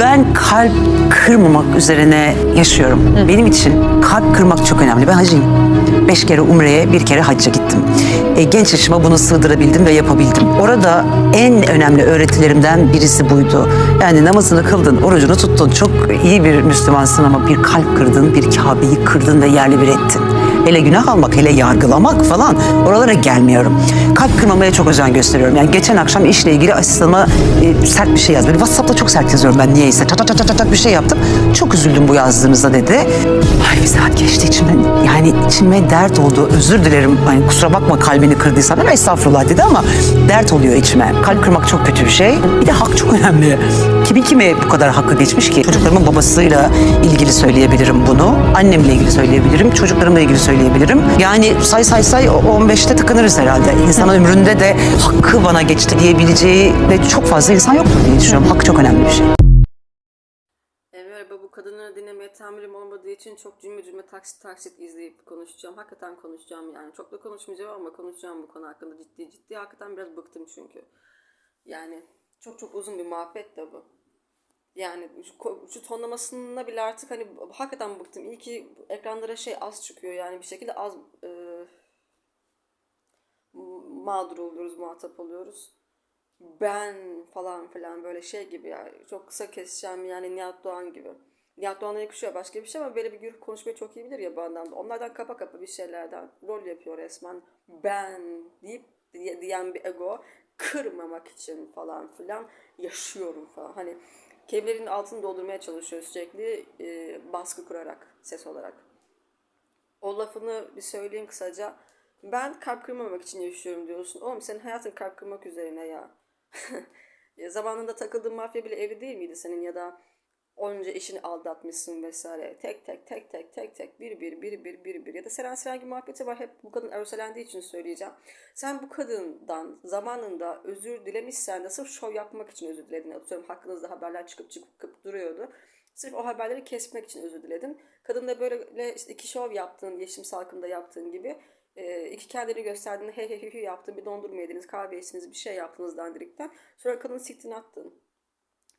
Ben kalp kırmamak üzerine yaşıyorum. Benim için kalp kırmak çok önemli. Ben hacıyım. Beş kere umreye, bir kere hacca gittim. E, genç yaşıma bunu sığdırabildim ve yapabildim. Orada en önemli öğretilerimden birisi buydu. Yani namazını kıldın, orucunu tuttun. Çok iyi bir Müslümansın ama bir kalp kırdın, bir Kabe'yi kırdın ve yerli bir ettin. Hele günah almak, hele yargılamak falan oralara gelmiyorum. Kalp kırmamaya çok özen gösteriyorum. Yani geçen akşam işle ilgili asistanıma e, sert bir şey yazdı. Böyle WhatsApp'ta çok sert yazıyorum ben niyeyse. Ta ta ta ta bir şey yaptım. Çok üzüldüm bu yazdığınızda dedi. Ay bir saat geçti içimden. Yani içime dert oldu. Özür dilerim. Yani kusura bakma kalbini kırdıysam. Ben estağfurullah dedi ama dert oluyor içime. Kalp kırmak çok kötü bir şey. Bir de hak çok önemli. Kimin kime bu kadar hakkı geçmiş ki? Çocuklarımın babasıyla ilgili söyleyebilirim bunu. Annemle ilgili söyleyebilirim. Çocuklarımla ilgili söyleyebilirim. Yani say say say o 15'te tıkınırız herhalde. İnsan ömründe de hakkı bana geçti diyebileceği ve çok fazla insan yoktur diye düşünüyorum. Hak çok önemli bir şey. E, merhaba bu kadınları dinlemeye tahammülüm olmadığı için çok cümle cümle taksit taksit izleyip konuşacağım. Hakikaten konuşacağım yani. Çok da konuşmayacağım ama konuşacağım bu konu hakkında ciddi ciddi. Hakikaten biraz bıktım çünkü. Yani çok çok uzun bir muhabbet de bu. Yani şu, tonlamasına bile artık hani hakikaten bıktım. İyi ki ekranlara şey az çıkıyor yani bir şekilde az e, mağdur oluyoruz, muhatap oluyoruz. Ben falan filan böyle şey gibi ya. Çok kısa keseceğim yani Nihat Doğan gibi. Nihat Doğan'a yakışıyor başka bir şey ama böyle bir yürü konuşmayı çok iyi bilir ya bu anlamda. Onlardan kapa kapa bir şeylerden rol yapıyor resmen. Ben deyip diye- diyen bir ego kırmamak için falan filan yaşıyorum falan. Hani kelimelerin altını doldurmaya çalışıyor sürekli e, baskı kurarak ses olarak. O lafını bir söyleyeyim kısaca. Ben kalp kırmamak için yaşıyorum diyorsun. Oğlum senin hayatın kalp kırmak üzerine ya. ya zamanında takıldığın mafya bile evli değil miydi senin ya da onca eşini aldatmışsın vesaire. Tek tek tek tek tek tek bir bir bir bir bir bir ya da Seren Serengil muhabbeti var hep bu kadın örselendiği için söyleyeceğim. Sen bu kadından zamanında özür dilemişsen de sırf şov yapmak için özür diledin. Atıyorum hakkınızda haberler çıkıp çıkıp duruyordu. Sırf o haberleri kesmek için özür diledin. Kadın da böyle işte iki şov yaptığın, Yeşim Salkım'da yaptığın gibi e, iki kendini gösterdiğinde he he he he yaptın, bir dondurma yediniz, kahve içtiniz, bir şey yaptınız dandirikten. Sonra kadını siktin attın.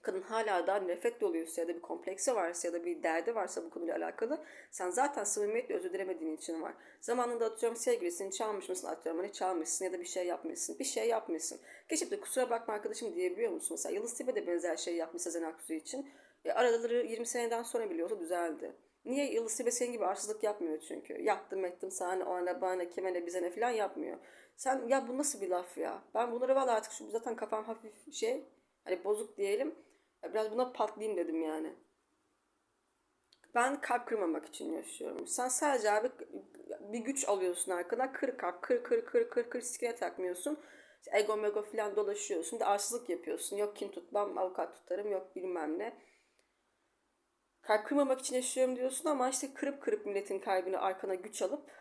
Kadın hala da nefret doluyorsa ya da bir kompleksi varsa ya da bir derdi varsa bu konuyla alakalı sen zaten samimiyetle özür dilemediğin için var. Zamanında atıyorum sevgilisini çalmış mısın atıyorum hani çalmışsın ya da bir şey yapmışsın. Bir şey yapmışsın. Geçip de kusura bakma arkadaşım diyebiliyor musun? Mesela Yıldız Tilbe de benzer şey yapmış Sezen Aksu için. E, araları 20 seneden sonra bile olsa düzeldi. Niye Yıldız Tilbe senin gibi arsızlık yapmıyor çünkü. Yaptım ettim sana o ana bana kime ne bize ne falan yapmıyor. Sen ya bu nasıl bir laf ya? Ben bunları valla artık şu zaten kafam hafif şey hani bozuk diyelim. Biraz buna patlayayım dedim yani. Ben kalp kırmamak için yaşıyorum. Sen sadece abi bir güç alıyorsun arkadan. Kır kalp, kır kır kır kır kır sikine takmıyorsun. Ego mego falan dolaşıyorsun. De arsızlık yapıyorsun. Yok kin tutmam, avukat tutarım, yok bilmem ne. Kalp kırmamak için yaşıyorum diyorsun ama işte kırıp kırıp milletin kalbini arkana güç alıp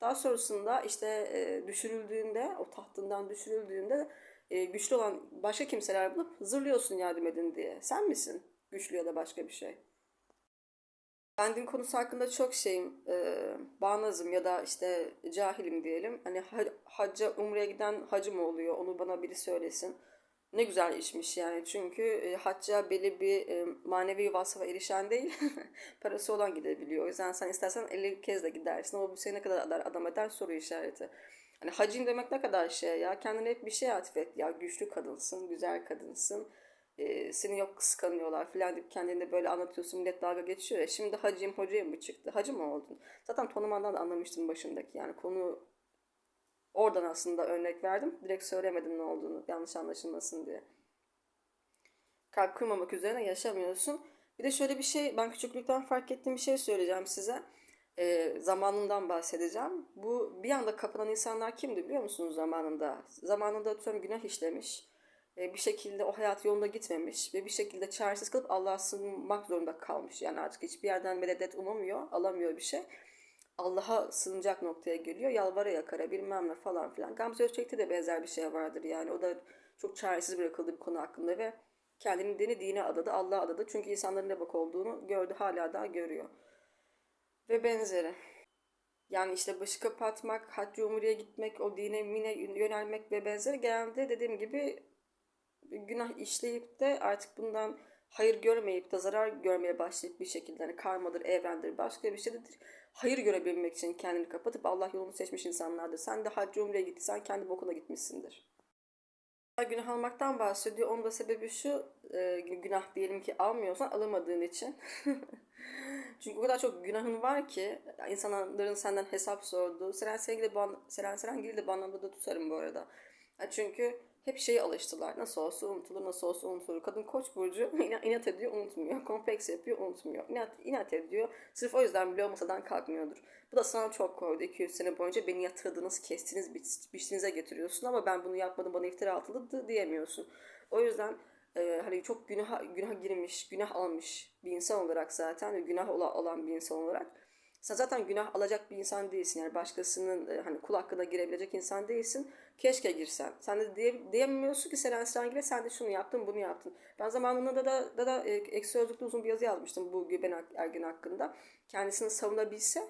daha sonrasında işte e, düşürüldüğünde, o tahtından düşürüldüğünde e, güçlü olan başka kimseler bulup zırlıyorsun yardım edin diye. Sen misin? Güçlü ya da başka bir şey. Ben din konusu hakkında çok şeyim, e, bağnazım ya da işte cahilim diyelim. Hani ha- hacca, umreye giden hacı mı oluyor? Onu bana biri söylesin. Ne güzel işmiş yani. Çünkü e, hacca belli bir e, manevi vasfa erişen değil, parası olan gidebiliyor. O yüzden sen istersen 50 kez de gidersin. Ama bu seni ne kadar adam eder soru işareti. Hani hacin demek ne kadar şey ya. Kendine hep bir şey atfet ya. Güçlü kadınsın, güzel kadınsın. Ee, seni yok kıskanıyorlar falan deyip kendini böyle anlatıyorsun. Millet dalga geçiyor ya. Şimdi hacıyım hocaya mı çıktı? Hacı mı oldun? Zaten tonumandan da anlamıştım başındaki. Yani konu oradan aslında örnek verdim. Direkt söylemedim ne olduğunu. Yanlış anlaşılmasın diye. Kalp kırmamak üzerine yaşamıyorsun. Bir de şöyle bir şey, ben küçüklükten fark ettiğim bir şey söyleyeceğim size. Ee, zamanından bahsedeceğim. Bu bir anda kapanan insanlar kimdi biliyor musunuz zamanında? Zamanında atıyorum günah işlemiş. Ee, bir şekilde o hayat yolunda gitmemiş ve bir şekilde çaresiz kalıp Allah'a sığınmak zorunda kalmış. Yani artık hiçbir yerden medet umamıyor, alamıyor bir şey. Allah'a sığınacak noktaya geliyor. Yalvara yakara bilmem ne falan filan. Gamze Özçelik'te de benzer bir şey vardır yani. O da çok çaresiz bırakıldı bir konu hakkında ve kendini dini dine adadı, Allah'a adadı. Çünkü insanların ne bak olduğunu gördü, hala daha görüyor. Ve benzeri. Yani işte başı kapatmak, haccı umreye gitmek, o dine mine yönelmek ve benzeri genelde dediğim gibi günah işleyip de artık bundan hayır görmeyip de zarar görmeye başlayıp bir şekilde hani karmadır, evrendir, başka bir şeydir. Hayır görebilmek için kendini kapatıp Allah yolunu seçmiş insanlardır. Sen de hacca umreye gittiysen kendi bokuna gitmişsindir. Günah almaktan bahsediyor. Onun da sebebi şu, e, günah diyelim ki almıyorsan alamadığın için. Çünkü o kadar çok günahın var ki insanların senden hesap sorduğu. Seren Serengil'i de bu, an- Seren Serengil'i de bu anlamda da tutarım bu arada. Çünkü hep şeyi alıştılar. Nasıl olsa unutulur, nasıl olsa unutulur. Kadın koç burcu ina- inat ediyor, unutmuyor. Kompleks yapıyor, unutmuyor. İnat, inat ediyor. Sırf o yüzden bile o masadan kalkmıyordur. Bu da sana çok koydu. 200 sene boyunca beni yatırdınız, kestiniz, biç- biçtinize getiriyorsun ama ben bunu yapmadım, bana iftira atıldı diyemiyorsun. O yüzden e, hani çok günah günah girmiş, günah almış bir insan olarak zaten ve günah ola- olan bir insan olarak sen zaten günah alacak bir insan değilsin. Yani başkasının e, hani kul hakkına girebilecek insan değilsin. Keşke girsen. Sen de diye, diyemiyorsun ki Seren Serengil'e sen de şunu yaptın, bunu yaptın. Ben zamanında da da, da, da e, Ekşi Sözlük'te uzun bir yazı yazmıştım bu Gülben Er- Ergen hakkında. Kendisini savunabilse,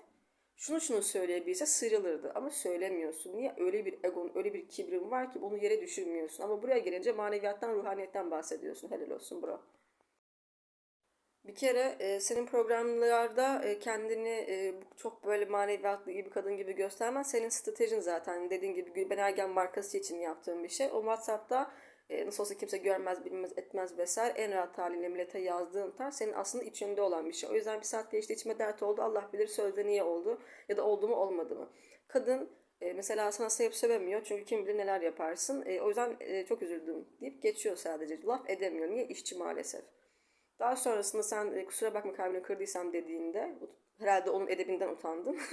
şunu şunu söyleyebilse sıyrılırdı. Ama söylemiyorsun. Niye? Öyle bir egon, öyle bir kibrin var ki bunu yere düşürmüyorsun. Ama buraya gelince maneviyattan, ruhaniyetten bahsediyorsun. Helal olsun bro. Bir kere e, senin programlarda e, kendini e, çok böyle maneviyatlı iyi bir kadın gibi göstermen senin stratejin zaten. Dediğin gibi Gülben Ergen markası için yaptığın bir şey. O WhatsApp'ta e, nasıl olsa kimse görmez, bilmez, etmez vesaire en rahat haliyle millete yazdığın tarz senin aslında içinde olan bir şey. O yüzden bir saat geçti içime dert oldu. Allah bilir sözde niye oldu ya da oldu mu olmadı mı. Kadın e, mesela sana sevip sövemiyor çünkü kim bilir neler yaparsın. E, o yüzden e, çok üzüldüm deyip geçiyor sadece. Laf edemiyor. Niye? İşçi maalesef. Daha sonrasında sen e, kusura bakma kalbini kırdıysam dediğinde herhalde onun edebinden utandın.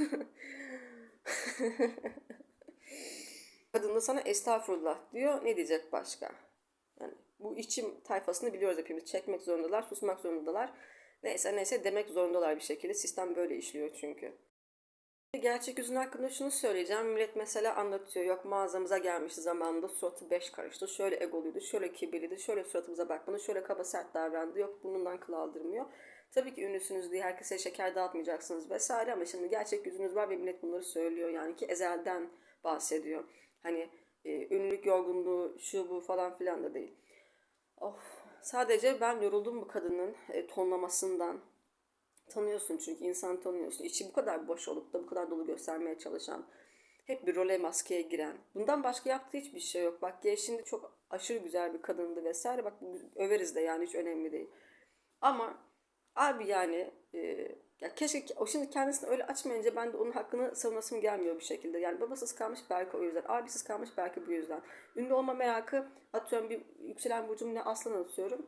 Kadın da sana estağfurullah diyor. Ne diyecek başka? Bu içim tayfasını biliyoruz hepimiz. Çekmek zorundalar, susmak zorundalar. Neyse neyse demek zorundalar bir şekilde. Sistem böyle işliyor çünkü. Gerçek yüzün hakkında şunu söyleyeceğim. Millet mesela anlatıyor. Yok mağazamıza gelmişti zamanında suratı beş karıştı. Şöyle egoluydu, şöyle kibirliydi, şöyle suratımıza bakmadı, şöyle kaba sert davrandı. Yok burnundan kıl aldırmıyor. Tabii ki ünlüsünüz diye herkese şeker dağıtmayacaksınız vesaire ama şimdi gerçek yüzünüz var ve millet bunları söylüyor. Yani ki ezelden bahsediyor. Hani e, ünlülük yorgunluğu şu bu falan filan da değil. Of. Sadece ben yoruldum bu kadının e, tonlamasından. Tanıyorsun çünkü insan tanıyorsun. İçi bu kadar boş olup da bu kadar dolu göstermeye çalışan. Hep bir role maskeye giren. Bundan başka yaptığı hiçbir şey yok. Bak Gay şimdi çok aşırı güzel bir kadındı vesaire. Bak överiz de yani hiç önemli değil. Ama abi yani e, ya keşke o şimdi kendisini öyle açmayınca ben de onun hakkını savunasım gelmiyor bir şekilde. Yani babasız kalmış belki o yüzden. Abisiz kalmış belki bu yüzden. Ünlü olma merakı atıyorum bir yükselen burcum ne aslan atıyorum.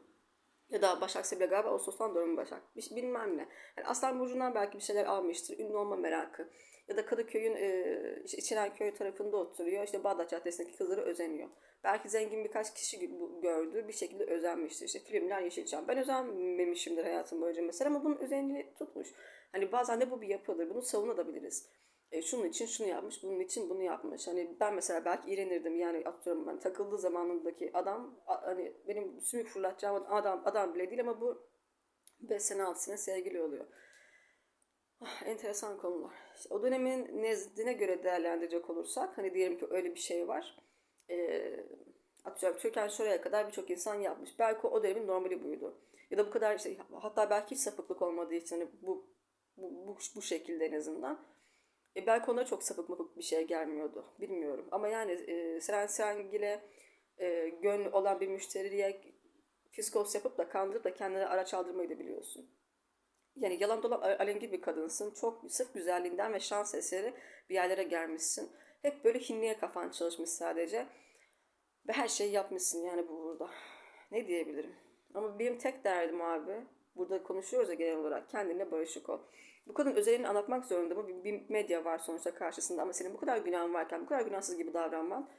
Ya da Başak Sebe'yle galiba Ağustos'tan doğru mu Başak? Bir- Bilmem ne. Yani Aslan Burcu'ndan belki bir şeyler almıştır. Ünlü olma merakı. Ya da Kadıköy'ün e, işte İçerenköy tarafında oturuyor. İşte Bağdat Caddesi'ndeki kızları özeniyor. Belki zengin birkaç kişi gördü. Bir şekilde özenmiştir. İşte filmler Yeşilçam. Ben özenmemişimdir hayatım boyunca mesela ama bunun özenliği tutmuş. Hani bazen de bu bir yapıdır. Bunu savunabiliriz. E, şunun için şunu yapmış, bunun için bunu yapmış. Hani ben mesela belki iğrenirdim yani atıyorum ben takıldığı zamanındaki adam hani benim sümük fırlatacağım adam adam bile değil ama bu 5 sene 6 sene sevgili oluyor. Ah, enteresan konular. İşte o dönemin nezdine göre değerlendirecek olursak hani diyelim ki öyle bir şey var. E, atıyorum Türkan şuraya kadar birçok insan yapmış. Belki o dönemin normali buydu. Ya da bu kadar işte hatta belki hiç sapıklık olmadığı için hani bu, bu, bu, bu şekilde en azından. E belki ona çok sapık mapık bir şey gelmiyordu. Bilmiyorum. Ama yani e, Seren Serengil'e e, gönlü olan bir müşteriye fiskos yapıp da kandırıp da kendine araç aldırmayı da biliyorsun. Yani yalan dolan al- alengir bir kadınsın. Çok sırf güzelliğinden ve şans eseri bir yerlere gelmişsin. Hep böyle hinliye kafan çalışmış sadece. Ve her şeyi yapmışsın yani bu burada. Ne diyebilirim? Ama benim tek derdim abi, burada konuşuyoruz ya genel olarak, kendine barışık ol. Bu kadın özelini anlatmak zorunda mı? Bir, bir medya var sonuçta karşısında ama senin bu kadar günahın varken, bu kadar günahsız gibi davranman,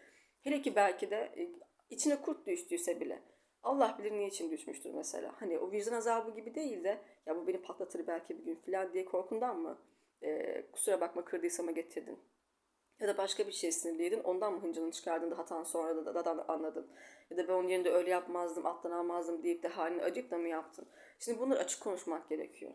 hele ki belki de e, içine kurt düştüyse bile, Allah bilir niye için düşmüştür mesela. Hani o vicdan azabı gibi değil de, ya bu beni patlatır belki bir gün falan diye korkundan mı? E, kusura bakma kırdıysama getirdin. Ya da başka bir şey sinirliydin. Ondan mı hıncını çıkardın da hatan sonra da, da, da anladın. Ya da ben onun yerinde öyle yapmazdım, alttan almazdım deyip de halini acık da mı yaptın? Şimdi bunları açık konuşmak gerekiyor.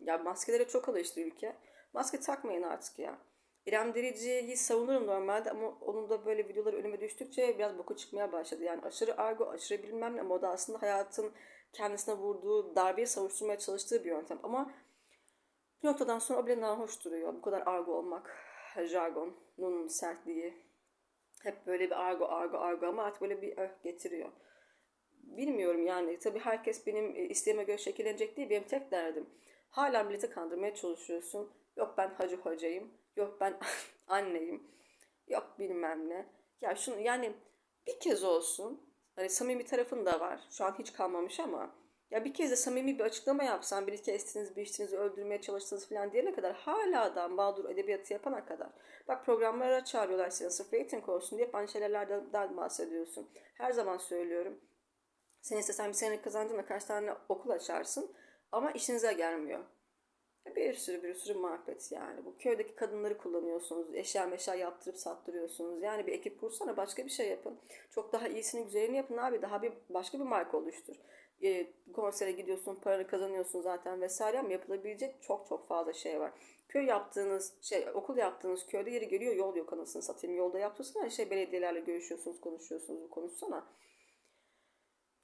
Ya maskelere çok alıştı ülke. Maske takmayın artık ya. İrem Derici'yi savunurum normalde ama onun da böyle videoları önüme düştükçe biraz boku çıkmaya başladı. Yani aşırı argo, aşırı bilmem ne moda aslında hayatın kendisine vurduğu darbeyi savuşturmaya çalıştığı bir yöntem. Ama bir noktadan sonra o bile nahoş duruyor. Bu kadar argo olmak, jargonun sertliği. Hep böyle bir argo argo argo ama artık böyle bir öh getiriyor. Bilmiyorum yani tabii herkes benim e, isteğime göre şekillenecek değil. Benim tek derdim. Hala milleti kandırmaya çalışıyorsun. Yok ben hacı hocayım. Yok ben anneyim. Yok bilmem ne. Ya şunu yani bir kez olsun. Hani samimi tarafın da var. Şu an hiç kalmamış ama. Ya bir kez de samimi bir açıklama yapsan, bir kestiniz, bir içtinizi öldürmeye çalıştınız falan diyene kadar hala da mağdur edebiyatı yapana kadar. Bak programlara çağırıyorlar seni sırf rating olsun diye hep şeylerden bahsediyorsun. Her zaman söylüyorum. Sen istesen bir sene kazancınla kaç tane okul açarsın ama işinize gelmiyor. Bir sürü bir sürü muhabbet yani. Bu köydeki kadınları kullanıyorsunuz. Eşya meşya yaptırıp sattırıyorsunuz. Yani bir ekip kursana başka bir şey yapın. Çok daha iyisini güzelini yapın abi. Daha bir başka bir marka oluştur. E, konsere gidiyorsun, paranı kazanıyorsun zaten vesaire ama yapılabilecek çok çok fazla şey var. Köy yaptığınız şey, okul yaptığınız köyde yeri geliyor yol yok anasını satayım. Yolda yaptırsana şey belediyelerle görüşüyorsunuz, konuşuyorsunuz, konuşsana.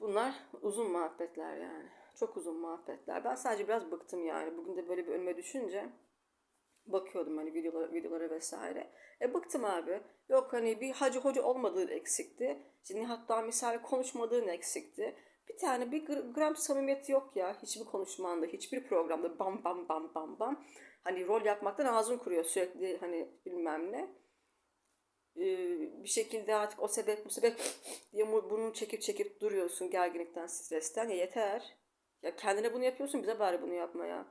Bunlar uzun muhabbetler yani. Çok uzun muhabbetler. Ben sadece biraz bıktım yani. Bugün de böyle bir önüme düşünce bakıyordum hani videolara, videolara vesaire. E bıktım abi. Yok hani bir hacı hoca olmadığın eksikti. İşte hatta misal konuşmadığın eksikti. Bir tane bir gram samimiyeti yok ya. Hiçbir konuşmanda, hiçbir programda bam bam bam bam bam. Hani rol yapmaktan ağzın kuruyor sürekli hani bilmem ne. Ee, bir şekilde artık o sebep bu sebep diye burnunu çekip çekip duruyorsun gerginlikten, stresten. Ya yeter. Ya kendine bunu yapıyorsun bize bari bunu yapma ya.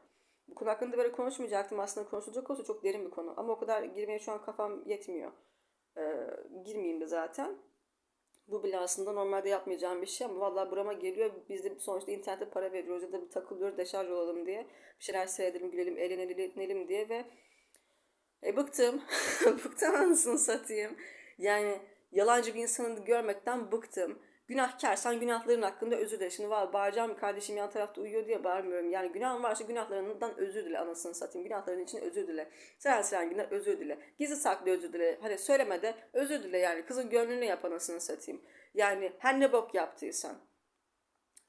Bu konu hakkında böyle konuşmayacaktım aslında konuşulacak olsa çok derin bir konu. Ama o kadar girmeye şu an kafam yetmiyor. Ee, girmeyeyim de zaten. Bu bile aslında normalde yapmayacağım bir şey ama vallahi burama geliyor. Biz de sonuçta internete para veriyoruz ya da bir takılıyoruz deşarj olalım diye. Bir şeyler seyredelim, gülelim, eğlenelim diye ve e, bıktım. bıktım anasını satayım. Yani yalancı bir insanı görmekten bıktım. Günahkarsan günahların hakkında özür dile. Şimdi var bağıracağım kardeşim yan tarafta uyuyor diye bağırmıyorum. Yani günahın varsa günahlarından özür dile anasını satayım. Günahların için özür dile. Seren seren günah özür dile. Gizli saklı özür dile. Hani söylemede özür dile yani. Kızın gönlünü yap anasını satayım. Yani her ne bok yaptıysan.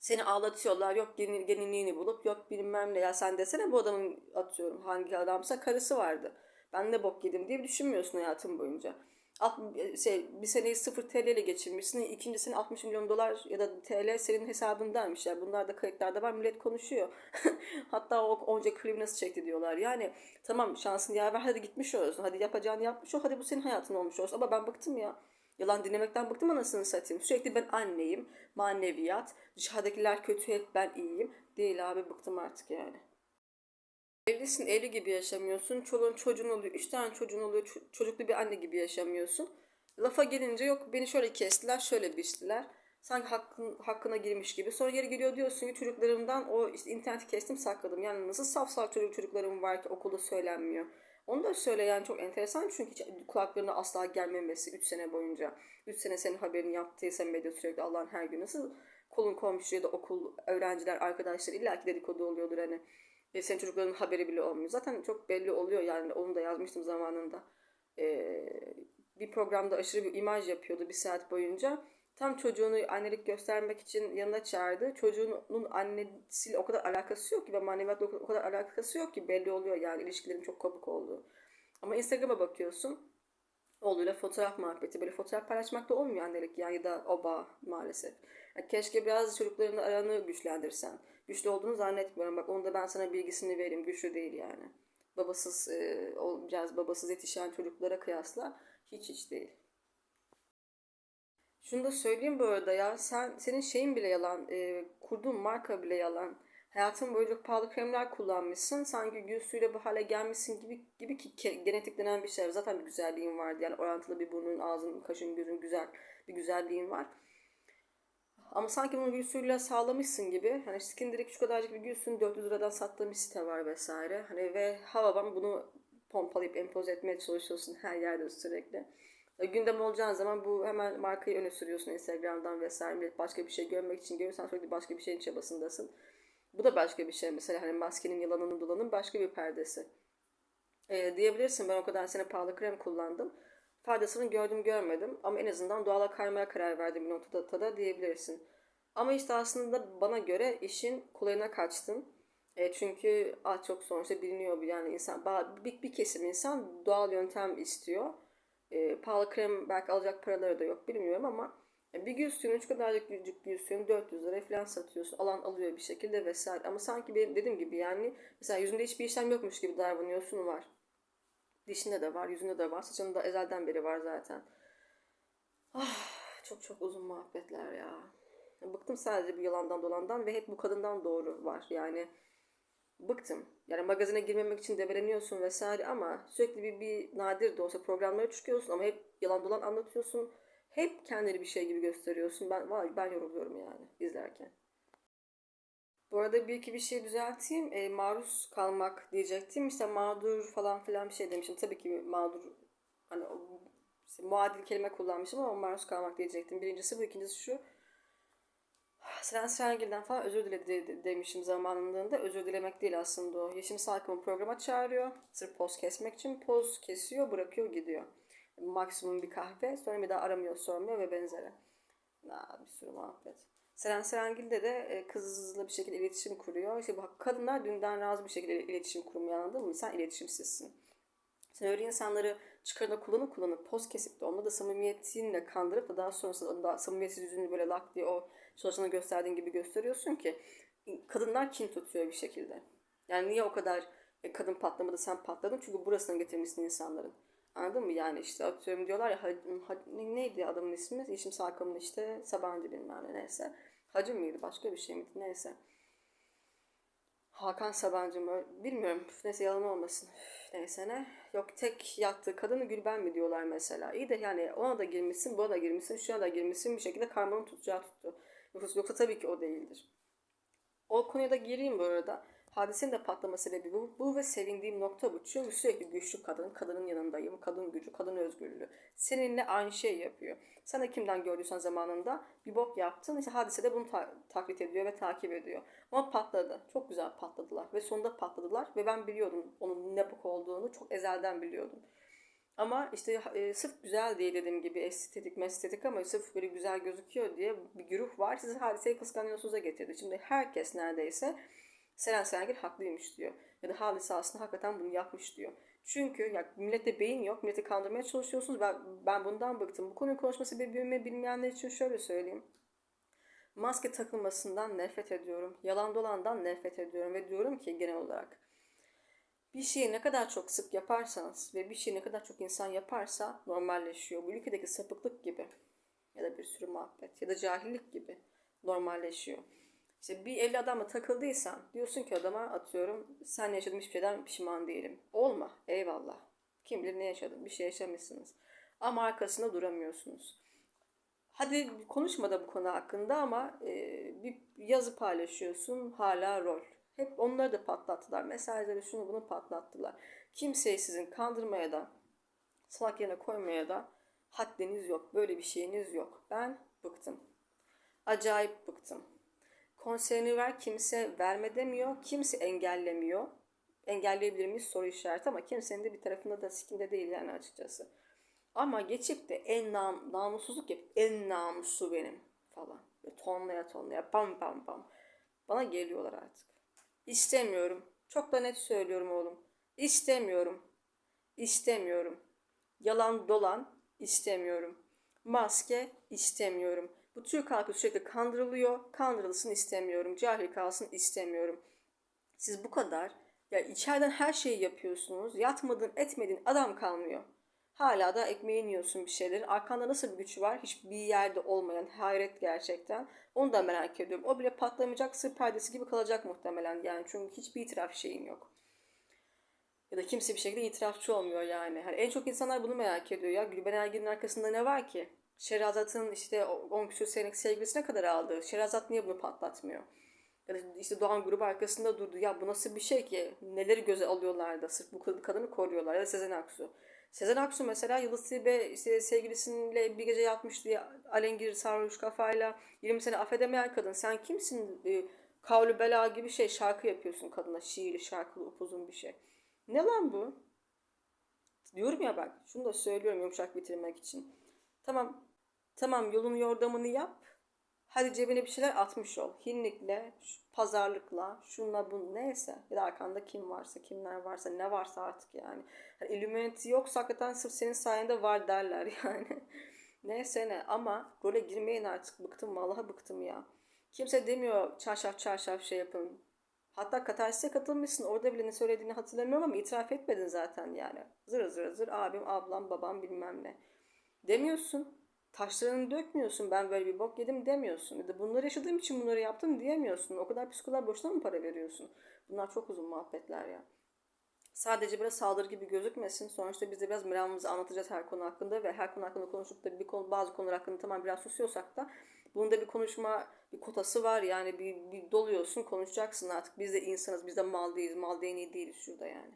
Seni ağlatıyorlar. Yok gelinliğini bulup yok bilmem ne. Ya sen desene bu adamın atıyorum hangi adamsa karısı vardı. Ben ne bok yedim diye düşünmüyorsun hayatın boyunca şey, bir seneyi 0 TL ile geçirmişsin. İkincisini 60 milyon dolar ya da TL senin hesabındaymış. Yani bunlar da kayıtlarda var. Millet konuşuyor. Hatta o onca klibi nasıl çekti diyorlar. Yani tamam şansın yaver hadi gitmiş olsun. Hadi yapacağını yapmış ol. Hadi bu senin hayatın olmuş olsun. Ama ben bıktım ya. Yalan dinlemekten bıktım anasını satayım. Sürekli ben anneyim. Maneviyat. Dışarıdakiler kötü hep ben iyiyim. Değil abi bıktım artık yani. Evlisin, evli gibi yaşamıyorsun. Çoluğun çocuğun oluyor. Üç tane çocuğun oluyor. Çocuklu bir anne gibi yaşamıyorsun. Lafa gelince yok beni şöyle kestiler, şöyle biçtiler. Sanki hakkın, hakkına girmiş gibi. Sonra geri geliyor diyorsun ki çocuklarımdan o işte interneti kestim sakladım. Yani nasıl saf saf çocuk çocuklarım var ki okulda söylenmiyor. Onu da söyle yani çok enteresan çünkü hiç kulaklarına asla gelmemesi 3 sene boyunca. 3 sene senin haberini yaptıysa medya sürekli Allah'ın her gün nasıl kolun komşu ya da okul öğrenciler arkadaşlar illaki dedikodu oluyordur hani. E, senin çocukların haberi bile olmuyor. Zaten çok belli oluyor yani onu da yazmıştım zamanında. E, bir programda aşırı bir imaj yapıyordu bir saat boyunca. Tam çocuğunu annelik göstermek için yanına çağırdı. Çocuğunun annesiyle o kadar alakası yok ki ve maneviyatla o kadar alakası yok ki belli oluyor yani ilişkilerin çok kopuk olduğu. Ama Instagram'a bakıyorsun. Oğluyla fotoğraf muhabbeti. Böyle fotoğraf paylaşmak da olmuyor annelik yani ya da oba maalesef. Yani keşke biraz çocuklarınla aranı güçlendirsen güçlü olduğunu zannetmiyorum. Bak onu da ben sana bilgisini vereyim. Güçlü değil yani. Babasız e, olacağız, babasız yetişen çocuklara kıyasla hiç hiç değil. Şunu da söyleyeyim bu arada ya sen senin şeyin bile yalan, e, kurduğun marka bile yalan. Hayatın boyunca pahalı kremler kullanmışsın. Sanki gül suyuyla bu hale gelmişsin gibi gibi ki genetiklenen bir şey. Zaten bir güzelliğin vardı. Yani orantılı bir burnun, ağzın, kaşın, gözün güzel bir güzelliğin var. Ama sanki bunu gülsüyle sağlamışsın gibi. Hani Skindir'deki şu kadarcık bir gülsün 400 liradan sattığım bir site var vesaire. Hani ve havaban bunu pompalayıp empoze etmeye çalışıyorsun her yerde sürekli. E, gündem olacağın zaman bu hemen markayı öne sürüyorsun Instagram'dan vesaire. Başka bir şey görmek için görürsen sürekli başka bir şeyin çabasındasın. Bu da başka bir şey mesela hani maskenin yalanının dolanın başka bir perdesi. E, diyebilirsin ben o kadar sene pahalı krem kullandım faydasını gördüm görmedim ama en azından doğala kaymaya karar verdim bir noktada da diyebilirsin. Ama işte aslında bana göre işin kolayına kaçtım. E, çünkü az çok sonuçta biliniyor bu yani insan bir, bir kesim insan doğal yöntem istiyor. E, pahalı krem belki alacak paraları da yok bilmiyorum ama bir gül suyunu şu kadarcık küçücük gül suyunu 400 liraya falan satıyorsun. Alan alıyor bir şekilde vesaire. Ama sanki benim dediğim gibi yani mesela yüzünde hiçbir işlem yokmuş gibi davranıyorsun var. Dişinde de var, yüzünde de var. Saçında ezelden beri var zaten. Ah, çok çok uzun muhabbetler ya. Bıktım sadece bu yalandan dolandan ve hep bu kadından doğru var. Yani bıktım. Yani magazine girmemek için debeleniyorsun vesaire ama sürekli bir, bir nadir de olsa programlara çıkıyorsun ama hep yalan dolan anlatıyorsun. Hep kendini bir şey gibi gösteriyorsun. Ben vallahi ben yoruluyorum yani izlerken. Bu arada bir iki bir şey düzelteyim. E, maruz kalmak diyecektim. İşte mağdur falan filan bir şey demişim. Tabii ki mağdur hani işte muadil kelime kullanmışım ama maruz kalmak diyecektim. Birincisi bu, ikincisi şu. Seren Serengil'den falan özür diledi de- demişim zamanında. Özür dilemek değil aslında o. Yeşim Salkım'ı programa çağırıyor. Sırf poz kesmek için poz kesiyor, bırakıyor, gidiyor. Maksimum bir kahve. Sonra bir daha aramıyor, sormuyor ve benzeri. Aa, bir sürü muhabbet. Seren Serengil'de de e, kızla bir şekilde iletişim kuruyor. İşte bu kadınlar dünden razı bir şekilde iletişim kurmuyor anladın mı? Sen iletişimsizsin. Sen öyle insanları çıkarına kullanıp kullanıp poz kesip de onunla da samimiyetinle kandırıp da daha sonrasında da samimiyetsiz yüzünü böyle lak diye o çalışana gösterdiğin gibi gösteriyorsun ki kadınlar kin tutuyor bir şekilde. Yani niye o kadar e, kadın patlamadı sen patladın? Çünkü burasına getirmişsin insanların. Anladın mı? Yani işte atıyorum diyorlar ya ha- ha- ne- neydi adamın ismi? Yeşim Salkam'ın işte Sabancı bilmem ne neyse. Hacı mıydı? Başka bir şey miydi? Neyse. Hakan Sabancı mı? Bilmiyorum. Üf, Neyse yalan olmasın. Üf, Neyse ne. Yok tek yattığı kadını Gülben mi diyorlar mesela. İyi de yani ona da girmişsin, buna da girmişsin, şuna da girmişsin. Bir şekilde karmanın tutacağı tuttu. Yoksa, yoksa tabii ki o değildir. O konuya da gireyim bu arada. Hadisenin de patlama sebebi bu, bu ve sevindiğim nokta bu. Çünkü sürekli güçlü kadın, kadının yanındayım, kadın gücü, kadın özgürlüğü. Seninle aynı şey yapıyor. Sen de kimden gördüysen zamanında bir bok yaptın. İşte hadise de bunu ta- taklit ediyor ve takip ediyor. Ama patladı. Çok güzel patladılar. Ve sonunda patladılar. Ve ben biliyordum onun ne bok olduğunu. Çok ezelden biliyordum. Ama işte e, sırf güzel diye dediğim gibi estetik mestetik ama sırf böyle güzel gözüküyor diye bir güruh var. Sizi hadiseyi kıskanıyorsunuz'a getirdi. Şimdi herkes neredeyse Seren Serengil haklıymış diyor. Ya da hadise aslında hakikaten bunu yapmış diyor. Çünkü ya millette beyin yok. Milleti kandırmaya çalışıyorsunuz. Ben, ben bundan bıktım. Bu konuyu konuşma sebebimi bilmeyenler için şöyle söyleyeyim. Maske takılmasından nefret ediyorum. Yalan dolandan nefret ediyorum. Ve diyorum ki genel olarak bir şeyi ne kadar çok sık yaparsanız ve bir şeyi ne kadar çok insan yaparsa normalleşiyor. Bu ülkedeki sapıklık gibi ya da bir sürü muhabbet ya da cahillik gibi normalleşiyor. İşte bir evli adamla takıldıysan diyorsun ki adama atıyorum sen yaşadığım hiçbir şeyden pişman değilim. Olma eyvallah. Kim bilir ne yaşadın bir şey yaşamışsınız. Ama arkasında duramıyorsunuz. Hadi konuşma da bu konu hakkında ama e, bir yazı paylaşıyorsun hala rol. Hep onları da patlattılar. Mesajları şunu bunu patlattılar. Kimseyi sizin kandırmaya da salak yerine koymaya da haddiniz yok. Böyle bir şeyiniz yok. Ben bıktım. Acayip bıktım. Konserini ver kimse verme demiyor. Kimse engellemiyor. Engelleyebilir miyiz soru işareti ama kimsenin de bir tarafında da sikinde değil yani açıkçası. Ama geçip de en nam, namussuzluk yapıp en namuslu benim falan. Böyle tonlaya tonlaya bam bam bam. Bana geliyorlar artık. İstemiyorum. Çok da net söylüyorum oğlum. İstemiyorum. İstemiyorum. Yalan dolan istemiyorum. Maske istemiyorum. Bu Türk halkı sürekli kandırılıyor. Kandırılsın istemiyorum. Cahil kalsın istemiyorum. Siz bu kadar ya içeriden her şeyi yapıyorsunuz. Yatmadın etmedin adam kalmıyor. Hala da ekmeğini yiyorsun bir şeylerin. Arkanda nasıl bir güç var? Hiçbir yerde olmayan hayret gerçekten. Onu da merak ediyorum. O bile patlamayacak sır perdesi gibi kalacak muhtemelen yani. Çünkü hiçbir itiraf şeyin yok. Ya da kimse bir şekilde itirafçı olmuyor yani. Hani en çok insanlar bunu merak ediyor ya. Gülben Ergen'in arkasında ne var ki? Şerazat'ın işte 10 küsur senelik sevgilisine kadar aldı. Şerazat niye bunu patlatmıyor? Ya da işte Doğan grubu arkasında durdu. Ya bu nasıl bir şey ki? Neleri göze alıyorlar da sırf bu kadın- kadını koruyorlar. Ya da Sezen Aksu. Sezen Aksu mesela Yıldız Tilbe işte sevgilisiyle bir gece yatmış diye alengir sarhoş kafayla 20 sene affedemeyen kadın. Sen kimsin? E, Kavlu bela gibi şey şarkı yapıyorsun kadına. Şiirli şarkılı upuzun bir şey. Ne lan bu? Diyorum ya bak şunu da söylüyorum yumuşak bitirmek için. Tamam tamam yolunu yordamını yap Hadi cebine bir şeyler atmış ol. Hinlikle, pazarlıkla, şunla bu neyse. Ya da arkanda kim varsa, kimler varsa, ne varsa artık yani. Hani Illuminati yoksa hakikaten sırf senin sayende var derler yani. neyse ne ama role girmeyin artık. Bıktım vallahi bıktım ya. Kimse demiyor çarşaf çarşaf şey yapın. Hatta katarsis'e katılmışsın. Orada bile ne söylediğini hatırlamıyorum ama itiraf etmedin zaten yani. Zır zır zır abim, ablam, babam bilmem ne. Demiyorsun. Taşlarını dökmüyorsun. Ben böyle bir bok yedim demiyorsun. Ya da bunları yaşadığım için bunları yaptım diyemiyorsun. O kadar psikoloğa boşuna mı para veriyorsun? Bunlar çok uzun muhabbetler ya. Sadece biraz saldırı gibi gözükmesin. Sonuçta biz de biraz meramımızı anlatacağız her konu hakkında ve her konu hakkında konuşup da bir konu, bazı konular hakkında tamam biraz susuyorsak da bunun bir konuşma bir kotası var yani bir, bir doluyorsun konuşacaksın artık. Biz de insanız, biz de mal değiliz, mal değneği değiliz şurada yani.